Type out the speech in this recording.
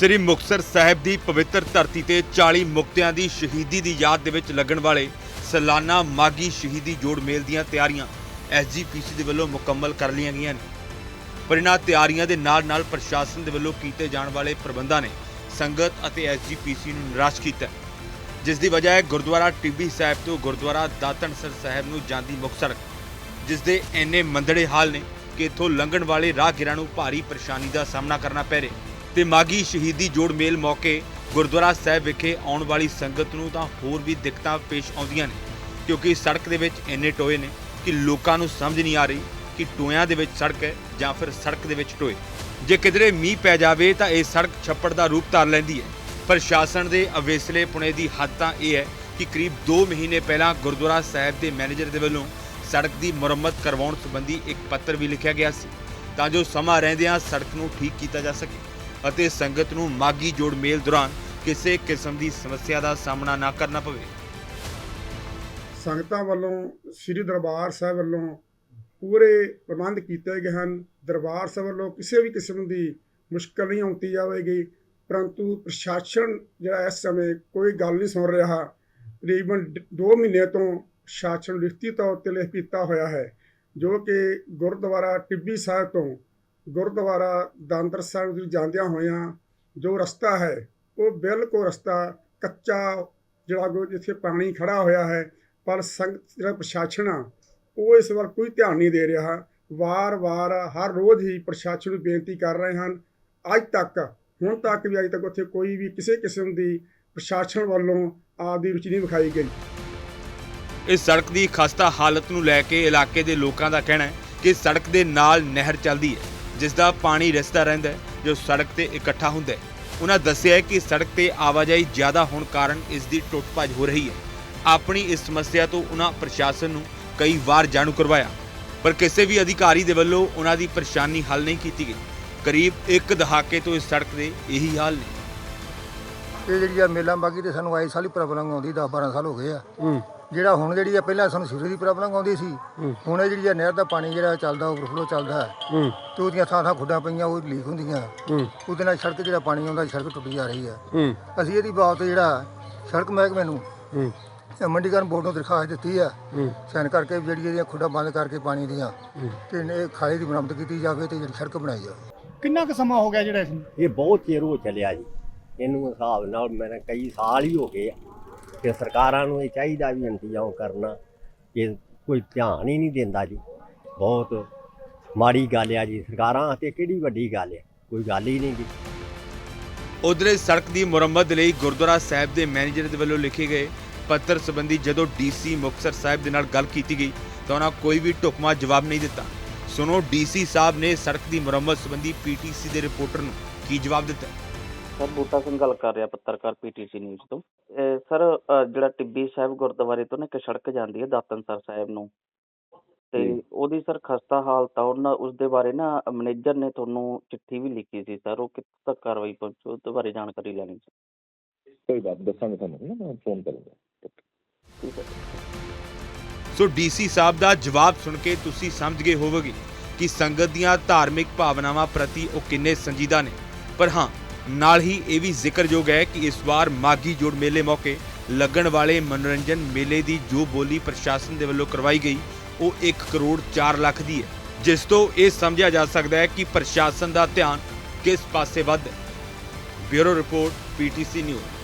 ਸ੍ਰੀ ਮੁਕਤਸਰ ਸਾਹਿਬ ਦੀ ਪਵਿੱਤਰ ਧਰਤੀ ਤੇ 40 ਮੁਕਤਿਆਂ ਦੀ ਸ਼ਹੀਦੀ ਦੀ ਯਾਦ ਦੇ ਵਿੱਚ ਲੱਗਣ ਵਾਲੇ ਸਾਲਾਨਾ ਮਾਗੀ ਸ਼ਹੀਦੀ ਜੋੜ ਮੇਲ ਦੀਆਂ ਤਿਆਰੀਆਂ ਐਸਜੀਪੀਸੀ ਦੇ ਵੱਲੋਂ ਮੁਕੰਮਲ ਕਰ ਲਈਆਂ ਗਈਆਂ ਨੇ। ਪਰ ਇਹਨਾਂ ਤਿਆਰੀਆਂ ਦੇ ਨਾਲ-ਨਾਲ ਪ੍ਰਸ਼ਾਸਨ ਦੇ ਵੱਲੋਂ ਕੀਤੇ ਜਾਣ ਵਾਲੇ ਪ੍ਰਬੰਧਾਂ ਨੇ ਸੰਗਤ ਅਤੇ ਐਸਜੀਪੀਸੀ ਨੂੰ ਨਿਰਾਸ਼ ਕੀਤਾ। ਜਿਸ ਦੀ ਵਜ੍ਹਾ ਹੈ ਗੁਰਦੁਆਰਾ ਟਿੱਬੀ ਸਾਹਿਬ ਤੋਂ ਗੁਰਦੁਆਰਾ ਦਾਤਨਸਰ ਸਾਹਿਬ ਨੂੰ ਜਾਂਦੀ ਮੁੱਖ ਸੜਕ ਜਿਸ ਦੇ ਇੰਨੇ ਮੰਦੜੇ ਹਾਲ ਨੇ ਕਿ ਇੱਥੋਂ ਲੰਘਣ ਵਾਲੇ ਰਾਹਗੀਰਾਂ ਨੂੰ ਭਾਰੀ ਪਰੇਸ਼ਾਨੀ ਦਾ ਸਾਹਮਣਾ ਕਰਨਾ ਪੈ ਰਿਹਾ। ਤੇ ਮਾਗੀ ਸ਼ਹੀਦੀ ਜੋੜ ਮੇਲ ਮੌਕੇ ਗੁਰਦੁਆਰਾ ਸਾਹਿਬ ਵਿਖੇ ਆਉਣ ਵਾਲੀ ਸੰਗਤ ਨੂੰ ਤਾਂ ਹੋਰ ਵੀ ਦਿੱਕਤਾਂ ਪੇਸ਼ ਆਉਂਦੀਆਂ ਨੇ, ਕਿਉਂਕਿ ਸੜਕ ਦੇ ਵਿੱਚ ਇੰਨੇ ਟੋਏ ਨੇ ਕਿ ਲੋਕਾਂ ਨੂੰ ਸਮਝ ਨਹੀਂ ਆ ਰਹੀ ਕਿ ਟੋਇਆਂ ਦੇ ਵਿੱਚ ਸੜਕ ਹੈ ਜਾਂ ਫਿਰ ਸੜਕ ਦੇ ਵਿੱਚ ਟੋਏ। ਜੇ ਕਿਧਰੇ ਮੀਂਹ ਪੈ ਜਾਵੇ ਤਾਂ ਇਹ ਸੜਕ ਛੱਪੜ ਦਾ ਰੂਪ ਧਾਰ ਲੈਂਦੀ ਹੈ। ਪ੍ਰਸ਼ਾਸਨ ਦੇ ਅਵੇਸਲੇ ਪੁਣੇ ਦੀ ਹੱਦ ਤਾਂ ਇਹ ਹੈ ਕਿ ਕਰੀਬ 2 ਮਹੀਨੇ ਪਹਿਲਾਂ ਗੁਰਦੁਆਰਾ ਸਾਹਿਬ ਦੇ ਮੈਨੇਜਰ ਦੇ ਵੱਲੋਂ ਸੜਕ ਦੀ ਮੁਰੰਮਤ ਕਰਵਾਉਣ ਸੰਬੰਧੀ ਇੱਕ ਪੱਤਰ ਵੀ ਲਿਖਿਆ ਗਿਆ ਸੀ। ਤਾਂ ਜੋ ਸਮਾਂ ਰਹਿੰਦਿਆਂ ਸੜਕ ਨੂੰ ਠੀਕ ਕੀਤਾ ਜਾ ਸਕੇ। ਅਤੇ ਸੰਗਤ ਨੂੰ ਮਾਗੀ ਜੋੜ ਮੇਲ ਦੌਰਾਨ ਕਿਸੇ ਕਿਸਮ ਦੀ ਸਮੱਸਿਆ ਦਾ ਸਾਹਮਣਾ ਨਾ ਕਰਨਾ ਪਵੇ। ਸੰਗਤਾਂ ਵੱਲੋਂ ਸ੍ਰੀ ਦਰਬਾਰ ਸਾਹਿਬ ਵੱਲੋਂ ਪੂਰੇ ਪ੍ਰਬੰਧ ਕੀਤੇ ਗਏ ਹਨ। ਦਰਬਾਰ ਸਾਹਿਬ ਵੱਲੋਂ ਕਿਸੇ ਵੀ ਕਿਸਮ ਦੀ ਮੁਸ਼ਕਲ ਨਹੀਂ ਆਉਂਦੀ ਜਾਵੇਗੀ। ਪਰੰਤੂ ਪ੍ਰਸ਼ਾਸਨ ਜਿਹੜਾ ਇਸ ਸਮੇਂ ਕੋਈ ਗੱਲ ਨਹੀਂ ਸੁਣ ਰਿਹਾ। ਤਕਰੀਬਨ 2 ਮਹੀਨੇ ਤੋਂ ਸ਼ਾਸਨ ਲਿਖਤੀ ਤੌਰ ਤੇ ਲਿਖ ਕੀਤਾ ਹੋਇਆ ਹੈ, ਜੋ ਕਿ ਗੁਰਦੁਆਰਾ ਟਿੱਬੀ ਸਾਹਿਬ ਤੋਂ ਗੁਰਦੁਆਰਾ ਦਾੰਦਰ ਸਾਹਿਬ ਦੀ ਜਾਂਦਿਆਂ ਹੋਇਆਂ ਜੋ ਰਸਤਾ ਹੈ, ਉਹ ਬਿਲਕੁਲ ਰਸਤਾ ਕੱਚਾ, ਜਿਹੜਾ ਕੋ ਜਿੱਥੇ ਪਾਣੀ ਖੜਾ ਹੋਇਆ ਹੈ, ਪਰ ਸੰਗਤ ਜਿਹੜਾ ਪ੍ਰਸ਼ਾਸਨ ਆ, ਉਹ ਇਸ ਵੱਲ ਕੋਈ ਧਿਆਨ ਨਹੀਂ ਦੇ ਰਿਹਾ। ਵਾਰ-ਵਾਰ, ਹਰ ਰੋਜ਼ ਹੀ ਪ੍ਰਸ਼ਾਸਨ ਨੂੰ ਬੇਨਤੀ ਕਰ ਰਹੇ ਹਨ, ਅੱਜ ਤੱਕ, ਹੁਣ ਤੱਕ ਵੀ ਅੱਜ ਤੱਕ ਉੱਥੇ ਕੋਈ ਵੀ ਕਿਸੇ ਕਿਸਮ ਦੀ ਪ੍ਰਸ਼ਾਸਨ ਵੱਲੋਂ ਆਪਦੀ ਰੁਚੀ ਨਹੀਂ ਵਿਖਾਈ ਗਈ। ਇਸ ਸੜਕ ਦੀ ਖਸਤਾ ਹਾਲਤ ਨੂੰ ਲੈ ਕੇ ਇਲਾਕੇ ਦੇ ਲੋਕਾਂ ਦਾ ਕਹਿਣਾ ਹੈ ਕਿ ਸੜਕ ਦੇ ਨਾਲ ਨਹਿਰ ਚੱਲਦੀ ਹੈ। ਜਿਸ ਦਾ ਪਾਣੀ ਰਿਸਦਾ ਰਹਿੰਦਾ ਜੋ ਸੜਕ ਤੇ ਇਕੱਠਾ ਹੁੰਦਾ ਹੈ। ਉਹਨਾਂ ਦੱਸਿਆ ਹੈ ਕਿ ਸੜਕ ਤੇ ਆਵਾਜਾਈ ਜ਼ਿਆਦਾ ਹੋਣ ਕਾਰਨ ਇਸ ਦੀ ਟੁੱਟ ਭੱਜ ਹੋ ਰਹੀ ਹੈ। ਆਪਣੀ ਇਸ ਸਮੱਸਿਆ ਤੋਂ ਉਹਨਾਂ ਪ੍ਰਸ਼ਾਸਨ ਨੂੰ ਕਈ ਵਾਰ ਜਾਣੂ ਕਰਵਾਇਆ ਪਰ ਕਿਸੇ ਵੀ ਅਧਿਕਾਰੀ ਦੇ ਵੱਲੋਂ ਉਹਨਾਂ ਦੀ ਪਰੇਸ਼ਾਨੀ ਹੱਲ ਨਹੀਂ ਕੀਤੀ ਗਈ। ਕਰੀਬ ਇੱਕ ਦਹਾਕੇ ਤੋਂ ਇਸ ਸੜਕ ਦੇ ਇਹੀ ਹਾਲ ਨੇ। ਇਹ ਜਿਹੜੀ ਆ ਮੇਲਾ ਬਾਗੀ ਤੇ ਸਾਨੂੰ ਆਏ ਸਾਲ ਪ੍ਰੋਬਲਮ ਆਉਂਦੀ 10 12 ਸਾਲ ਹੋ ਗਏ ਆ। ਜਿਹੜਾ ਹੁਣ ਜਿਹੜੀ ਆ ਪਹਿਲਾਂ ਸਾਨੂੰ ਸਿਰੇ ਦੀ ਪ੍ਰੋਬਲਮ ਆਉਂਦੀ ਸੀ ਹੁਣ ਇਹ ਜਿਹੜੀ ਆ ਨਹਿਰ ਦਾ ਪਾਣੀ ਜਿਹੜਾ ਚੱਲਦਾ ਓਵਰਫਲੋ ਚੱਲਦਾ ਹੈ। ਤੇ ਉਹਦੀਆਂ ਥਾਂ ਥਾਂ ਖੁੱਡਾਂ ਪਈਆਂ ਉਹ ਲੀਕ ਹੁੰਦੀਆਂ। ਉਹਦੇ ਨਾਲ ਸੜਕ ਜਿਹੜਾ ਪਾਣੀ ਆਉਂਦਾ ਸੜਕ ਟੁੱਟੀ ਜਾ ਰਹੀ ਆ। ਅਸੀਂ ਇਹਦੀ ਬਾਬਤ ਜਿਹੜਾ ਸੜਕ ਮਹਿਕਮੇ ਨੂੰ ਮੰਡੀਕਰਨ ਬੋਰਡ ਨੂੰ ਦਰਖਾਸਤ ਦਿੱਤੀ ਆ। ਸਾਈਨ ਕਰਕੇ ਜਿਹੜੀ ਇਹਦੀਆਂ ਖੁੱਡਾਂ ਬੰਦ ਕਰਕੇ ਪਾਣੀ ਦੀਆਂ ਤੇ ਇਹ ਖਾਲੇ ਦੀ ਮੁਰੰਮਤ ਕੀਤੀ ਜਾਵੇ ਤੇ ਜਿਹੜੀ ਸੜਕ ਬਣਾਈ ਜਾਵੇ। ਕਿੰਨਾ ਕੁ ਸਮਾਂ ਹੋ ਗਿਆ ਜਿਹੜਾ ਇਹ ਬਹੁਤ ਚਿਰ ਹੋ ਚੱਲਿਆ ਜੀ। ਇਹਨੂੰ ਹਿਸਾਬ ਨਾਲ ਮੇਰੇ ਕਈ ਸਾਲ ਹੀ ਹੋ ਗਏ ਆ। ਤੇ ਸਰਕਾਰਾਂ ਨੂੰ ਇਹ ਚਾਹੀਦਾ ਵੀ ਇੰਤਜ਼ਾਮ ਕਰਨਾ ਇਹ ਕੋਈ ਧਿਆਨ ਹੀ ਨਹੀਂ ਦਿੰਦਾ ਜੀ। ਬਹੁਤ ਮਾੜੀ ਗੱਲ ਆ ਜੀ ਸਰਕਾਰਾਂ ਤੇ ਕਿਹੜੀ ਵੱਡੀ ਗੱਲ ਹੈ ਕੋਈ ਗੱਲ ਹੀ ਨਹੀਂ ਜੀ। ਉਧਰ ਸੜਕ ਦੀ ਮੁਰੰਮਤ ਲਈ ਗੁਰਦੁਆਰਾ ਸਾਹਿਬ ਦੇ ਮੈਨੇਜਰ ਦੇ ਵੱਲੋਂ ਲਿਖੇ ਗਏ ਪੱਤਰ ਸੰਬੰਧੀ ਜਦੋਂ ਡੀਸੀ ਮੁਕਤਸਰ ਸਾਹਿਬ ਦੇ ਨਾਲ ਗੱਲ ਕੀਤੀ ਗਈ, ਤਾਂ ਉਹਨਾਂ ਕੋਈ ਵੀ ਢੁਕਵਾਂ ਜਵਾਬ ਨਹੀਂ ਦਿੱਤਾ। ਸੁਣੋ, ਡੀਸੀ ਸਾਹਿਬ ਨੇ ਸੜਕ ਦੀ ਮੁਰੰਮਤ ਸੰਬੰਧੀ ਪੀਟੀਸੀ ਦੇ ਰਿਪੋਰਟਰ ਨੂੰ ਕੀ ਜਵਾਬ ਦਿੱਤਾ? ਸਰ ਬੂਟਾ ਸਿੰਘ ਗੱਲ ਕਰ ਰਿਹਾ ਪੱਤਰਕਾਰ ਪੀਟੀਸੀ ਨਿਊਜ਼ ਤੋਂ। ਸਰ ਜਿਹੜਾ ਟਿੱਬੀ ਸਾਹਿਬ ਗੁਰਦੁਆਰੇ ਤੋਂ ਨਾ ਇੱਕ ਸੜਕ ਜਾਂਦੀ ਹੈ ਦਾਤਨਸਰ ਸਾਹਿਬ ਨੂੰ। ਤੇ ਉਹਦੀ ਸਰ ਖਸਤਾ ਹਾਲਤ ਆ ਉਹਨਾਂ ਉਸ ਦੇ ਬਾਰੇ ਨਾ ਮੈਨੇਜਰ ਨੇ ਤੁਹਾਨੂੰ ਚਿੱਠੀ ਵੀ ਲਿਖੀ ਸੀ ਸਰ। ਉਹ ਕਿੱਥੇ ਤੱਕ ਕਾਰਵਾਈ ਪਹੁੰਚੀ ਉਸ ਦੇ ਬਾਰੇ ਜਾਣਕਾਰੀ ਲੈਣੀ ਸੀ। ਕੋਈ ਬਾਤ ਦੱਸਾਂਗੇ ਤੁਹਾਨੂੰ ਨਾ ਮੈਂ ਫੋਨ ਕਰੂੰਗਾ। ਠੀਕ ਹੈ। ਸੋ ਡੀਸੀ ਸਾਹਿਬ ਦਾ ਜਵਾਬ ਸੁਣ ਕੇ ਤੁਸੀਂ ਸਮਝ ਗਏ ਹੋਵੋਗੇ ਕਿ ਸੰਗਤ ਦੀਆਂ ਧਾਰਮਿਕ ਭਾਵਨਾਵਾਂ ਪ੍ਰਤੀ ਉਹ ਕਿੰਨੇ ਸੰਜੀਦਾ ਨੇ। ਪਰ ਹਾਂ ਨਾਲ ਹੀ ਇਹ ਵੀ ਜ਼ਿਕਰਯੋਗ ਹੈ ਕਿ ਇਸ ਵਾਰ ਮਾਗੀ ਜੋੜ ਮੇਲੇ ਮੌਕੇ ਲੱਗਣ ਵਾਲੇ ਮਨੋਰੰਜਨ ਮੇਲੇ ਦੀ ਜੋ ਬੋਲੀ ਪ੍ਰਸ਼ਾਸਨ ਦੇ ਵੱਲੋਂ ਕਰਵਾਈ ਗਈ, ਉਹ 1 ਕਰੋੜ 4 ਲੱਖ ਦੀ ਹੈ। ਜਿਸ ਤੋਂ ਇਹ ਸਮਝਿਆ ਜਾ ਸਕਦਾ ਹੈ ਕਿ ਪ੍ਰਸ਼ਾਸਨ ਦਾ ਧਿਆਨ ਕਿਸ ਪਾਸੇ ਵੱਧ ਹੈ। Bureau report PTC news.